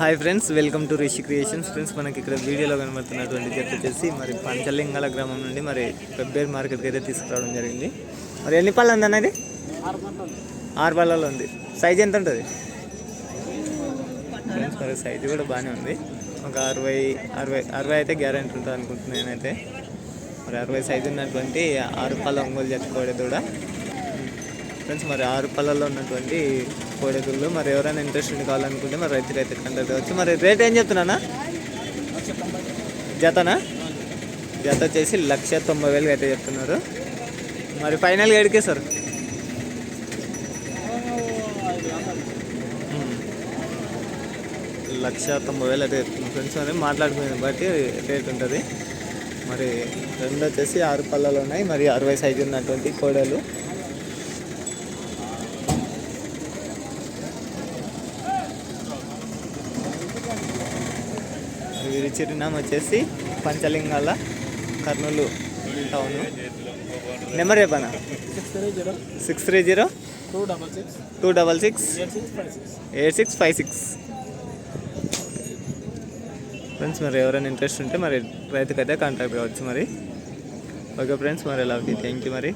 Hi friends welcome to Rishi creations friends మనకి ఇక్కడ వీడియోలో కనబడుతున్నటువంటి జత వచ్చేసి మరి పంచలింగాల గ్రామం నుండి మరి పెబ్బేరు మార్కెట్కి అయితే తీసుకురావడం జరిగింది. మరి ఎన్ని పళ్ళు ఉంది అన్నది ఆరు పళ్ళలో ఉంది. సైజ్ ఎంత ఉంటుంది? ఫ్రెండ్స్ మరి సైజు కూడా బాగానే ఉంది. ఒక అరవై అరవై అరవై అయితే గ్యారెంటీ ఉంటుంది అనుకుంటున్నాను నేనైతే. మరి అరవై సైజు ఉన్నటువంటి ఆరు పళ్ళ ఒంగోలు చెప్పుకోవడం కూడా. ఫ్రెండ్స్ మరి ఆరు పళ్ళల్లో ఉన్నటువంటి కోడెదూళ్ళు మరి ఎవరైనా ఇంట్రెస్ట్ కావాలనుకుంటే మరి రైతు రైతు కంటారు కావచ్చు మరి రేట్ ఏం చెప్తున్నానా? జతనా? జత వచ్చేసి లక్ష తొంభై వేలుగా అయితే చెప్తున్నారు. మరి ఫైనల్గా ఎడికే సార్? లక్ష తొంభై వేలు అయితే చెప్తున్నాం ఫ్రెండ్స్ మరి మాట్లాడుకునే బట్టి రేట్ ఉంటుంది. మరి రెండు వచ్చేసి ఆరు పళ్ళలో ఉన్నాయి. మరి అరవై సైజు ఉన్నటువంటి కోడలు. వీరి చిరునామా వచ్చేసి పంచలింగాల కర్నూలు టౌన్ నెంబర్ చెప్పనా? Six three zero? Two double six. Eight six five six. Friends మరి ఎవరైనా ఇంట్రెస్ట్ ఉంటే మరి రైతుకైతే కాంటాక్ట్ కావచ్చు మరి. ఓకే ఫ్రెండ్స్ మరి ఎలా థ్యాంక్ యూ మరి.